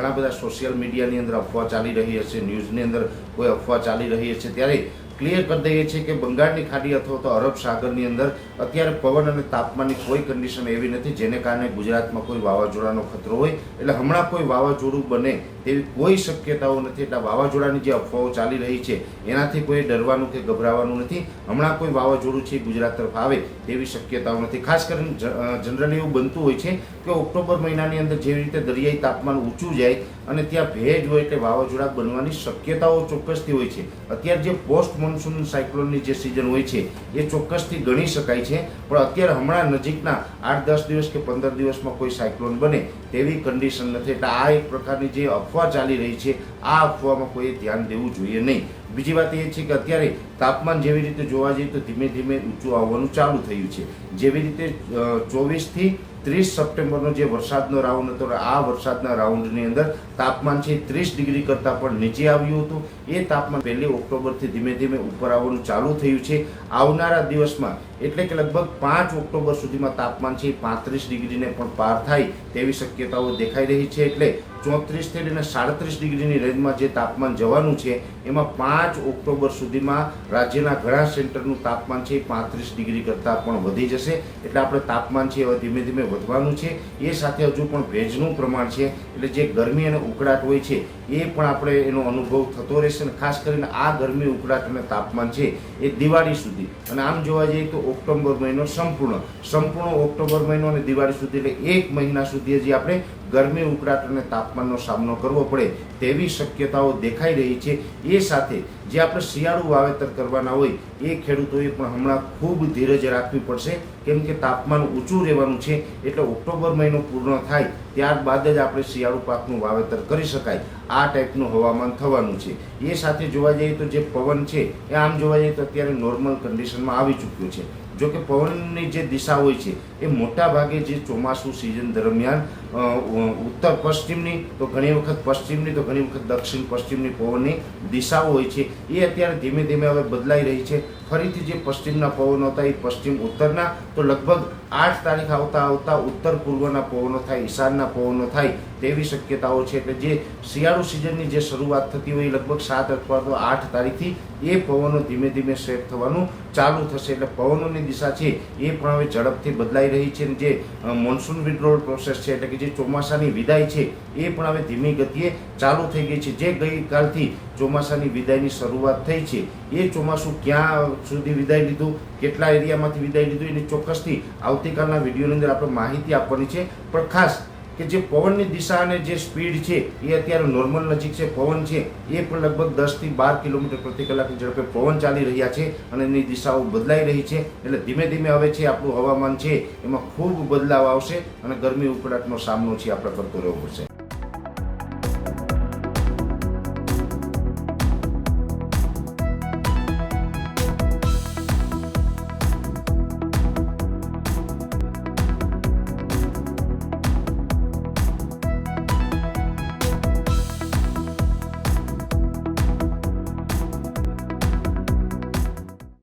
ઘણા બધા સોશિયલ મીડિયાની અંદર અફવા ચાલી રહી હશે ન્યૂઝની અંદર કોઈ અફવા ચાલી રહી હશે, ત્યારે ક્લિયર કરી દઈએ છીએ કે બંગાળની ખાડી અથવા તો અરબ સાગરની અંદર અત્યારે પવન અને તાપમાનની કોઈ કન્ડિશન એવી નથી જેને કારણે ગુજરાતમાં કોઈ વાવાઝોડાનો ખતરો હોય. એટલે હમણાં કોઈ વાવાઝોડું બને તેવી કોઈ શક્યતાઓ નથી. એટલે વાવાઝોડાની જે અફવાઓ ચાલી રહી છે, એનાથી કોઈ ડરવાનું કે ગભરાવાનું નથી. હમણાં કોઈ વાવાઝોડું છે ગુજરાત તરફ આવે તેવી શક્યતાઓ નથી. ખાસ કરીને જનરલી એવું બનતું હોય છે કે ઓક્ટોબર મહિનાની અંદર જેવી રીતે દરિયાઈ તાપમાન ઊંચું જાય અને ત્યાં ભેજ હોય એટલે વાવાઝોડા બનવાની શક્યતાઓ ચોક્કસથી હોય છે. અત્યારે જે પોસ્ટ મોન્સૂન સાયક્લોનની જે સિઝન હોય છે, એ ચોક્કસથી ગણી શકાય છે. પણ અત્યારે હમણાં નજીકના આઠ દસ દિવસ કે પંદર દિવસમાં કોઈ સાયક્લોન બને તેવી કન્ડિશન નથી. એટલે આ એક પ્રકારની જે અફવા ચાલી રહી છે, આ અફવામાં કોઈએ ધ્યાન દેવું જોઈએ નહીં. બીજી વાત એ છે કે અત્યારે તાપમાન જેવી રીતે જોવા જઈએ તો ધીમે ધીમે ઊંચું આવવાનું ચાલુ થયું છે. જેવી રીતે ચોવીસથી ત્રીસ સપ્ટેમ્બરનો જે વરસાદનો રાઉન્ડ હતો આ વરસાદના રાઉન્ડની અંદર તાપમાન છે ત્રીસ ડિગ્રી કરતાં પણ નીચે આવ્યું હતું. એ તાપમાન પહેલી ઓક્ટોબરથી ધીમે ધીમે ઉપર આવવાનું ચાલુ થયું છે. આવનારા દિવસમાં એટલે કે લગભગ પાંચ ઓક્ટોબર સુધીમાં તાપમાન છે પાંત્રીસ ડિગ્રીને પણ પાર થાય તેવી શક્યતાઓ દેખાઈ રહી છે. એટલે ચોત્રીસથી લઈને સાડત્રીસ ડિગ્રીની રેન્જમાં જે તાપમાન જવાનું છે, એમાં પાંચ ઓક્ટોબર સુધીમાં રાજ્યના ઘણા સેન્ટરનું તાપમાન છે એ પાંત્રીસ ડિગ્રી કરતાં પણ વધી જશે. એટલે આપણે તાપમાન છે હવે ધીમે ધીમે વધવાનું છે. એ સાથે હજુ પણ ભેજનું પ્રમાણ છે. એટલે જે ગરમી અને ઉકળાટ હોય છે, એ પણ આપણે એનો અનુભવ થતો રહેશે અને ખાસ કરીને આ ગરમી, ઉકળાટ અને તાપમાન છે એ દિવાળી સુધી. અને આમ જોવા જઈએ તો ઓક્ટોબર મહિનો સંપૂર્ણ. સંપૂર્ણ ઓક્ટોબર મહિનો અને દિવાળી સુધી એટલે એક મહિના સુધી હજી આપણે ગરમી, ઉકળાટ અને તાપમાનનો સામનો કરવો પડે તેવી શક્યતાઓ દેખાઈ રહી છે. એ સાથે જે આપણે શિયાળુ વાવેતર કરવાના હોય, એ ખેડૂતોએ પણ હમણાં ખૂબ ધીરજ રાખવી પડશે. કેમ કે તાપમાન ઊંચું રહેવાનું છે, એટલે ઓક્ટોબર મહિનો પૂર્ણ થાય, ત્યારબાદ જ આપણે શિયાળુ પાકનું વાવેતર કરી શકાય. આ ટાઈપનું હવામાન થવાનું છે. એ સાથે જોવા જઈએ તો જે પવન છે, એ આમ જોવા જઈએ તો અત્યારે નોર્મલ કન્ડિશનમાં આવી ચૂક્યું છે. જો કે પવનની જે દિશા હોય છે, એ મોટા ભાગે જે ચોમાસું સિઝન દરમિયાન ઉત્તર પશ્ચિમની, તો ઘણી વખત પશ્ચિમની, તો ઘણી વખત દક્ષિણ પશ્ચિમની પવનની દિશાઓ હોય છે, એ અત્યારે ધીમે ધીમે હવે બદલાઈ રહી છે. ફરીથી જે પશ્ચિમના પવનો હતા, એ પશ્ચિમ ઉત્તરના, તો લગભગ આઠ તારીખ આવતા આવતા ઉત્તર પૂર્વના પવનો થાય, ઈશાનના પવનો થાય તેવી શક્યતાઓ છે એટલે જે શિયાળુ સિઝનની જે શરૂઆત થતી હોય એ લગભગ સાત અથવા તો આઠ તારીખથી એ પવનો ધીમે ધીમે સેટ થવાનું ચાલુ થશે. એટલે પવનોની દિશા છે એ પણ હવે ઝડપથી બદલાઈ રહી છે જે મોન્સૂન વિડ્રોલ પ્રોસેસ છે એટલે કે જે ચોમાસાની વિદાય છે એ પણ હવે ધીમી ગતિએ ચાલુ થઈ ગઈ છે. જે ગઈકાલથી ચોમાસાની વિદાયની શરૂઆત થઈ છે એ ચોમાસું ક્યાં સુધી વિદાય લીધું, કેટલા એરિયામાંથી વિદાય લીધું, એની ચોક્કસથી આવતીકાલના વિડીયોની અંદર આપણે માહિતી આપવાની છે. પણ ખાસ કે જે પવનની દિશા અને જે સ્પીડ છે, એ અત્યારે નોર્મલ નજીક છે, પવન છે, એ પણ લગભગ દસથી બાર કિલોમીટર પ્રતિ કલાકની ઝડપે પવન ચાલી રહ્યા છે અને એની દિશાઓ બદલાઈ રહી છે. એટલે ધીમે ધીમે હવે છે આપણું હવામાન છે, એમાં ખૂબ બદલાવ આવશે અને ગરમી ઉકળાટનો સામનો છે આપણે કરતો રહેવો પડશે.